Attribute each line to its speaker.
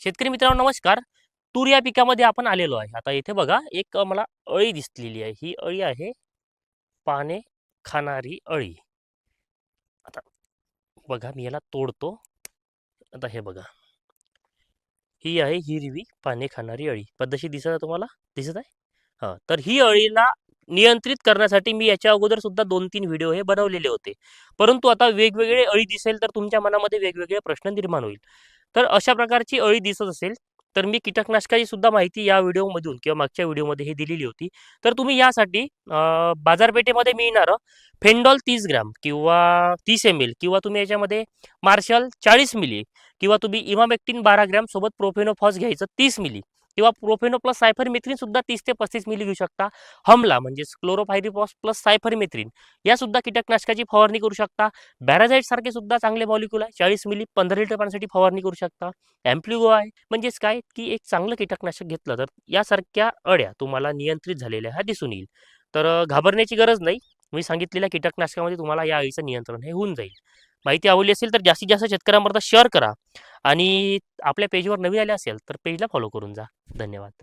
Speaker 1: शेतकरी मित्रांनो नमस्कार. तूर या पिकामध्ये आपण आलेलो आहे. आता इथे बघा एक मला अळी दिसलेली आहे. ही अळी आहे पाने खाणारी अळी. आता बघा मी याला तोडतो. आता हे बघा. ही आहे हिरवी पाने खाणारी अळी. पद्धतशीर दिसत आहे तुम्हाला? दिसत आहे? हा. तर ही अळीला नियंत्रित करण्यासाठी मी याच्या अगोदर सुद्धा दोन तीन व्हिडिओ हे बनवलेले होते. परंतु आता वेगवेगळे अळी दिसेल तर तुमच्या मनामध्ये वेगवेगळे प्रश्न निर्माण होईल. तर अशा प्रकारची अळी दिसत असेल तर मी कीटकनाशकाची सुद्धा माहिती या व्हिडिओमधून किंवा मागच्या व्हिडिओमध्ये हे दिलेली होती. तर तुम्ही यासाठी बाजारपेठेमध्ये मिळणारं फेंडॉल तीस ग्राम किंवा तीस एम एल किंवा तुम्ही याच्यामध्ये मार्शल चाळीस मिली किंवा तुम्ही इमामेक्टिन बारा ग्रॅम सोबत प्रोफेनोफॉस घ्यायचं तीस मिली किंवा प्रोफेनो प्लस सायफरमेथ्रिन सुद्धा तीस ते पस्तीस मिली घेऊ शकता. हमला म्हणजे क्लोरोफायरिपॉस प्लस सायफरमेथ्रिन. या सुद्धा कीटकनाशकाची फवारणी करू शकता. बॅराझाईट सारखे सुद्धा चांगले मॉलिक्युल आहे. चाळीस मिली पंधरा लिटर पाण्यासाठी फवारणी करू शकता. अँप्लिगो आहे. म्हणजेच काय? की एक चांगलं कीटकनाशक घेतलं तर यासारख्या अळ्या तुम्हाला नियंत्रित झालेल्या ह्या दिसून येईल. तर घाबरण्याची गरज नाही. मी सांगितलेल्या कीटकनाशकामध्ये तुम्हाला या अळीचं नियंत्रण हे होऊन जाईल. माहिती आवडली असेल तर जास्तीत जास्त शेतकऱ्यांपर्यंत शेअर करा. आणि आपल्या पेजवर नवीन आले असेल तर पेजला फॉलो करून जा. धन्यवाद.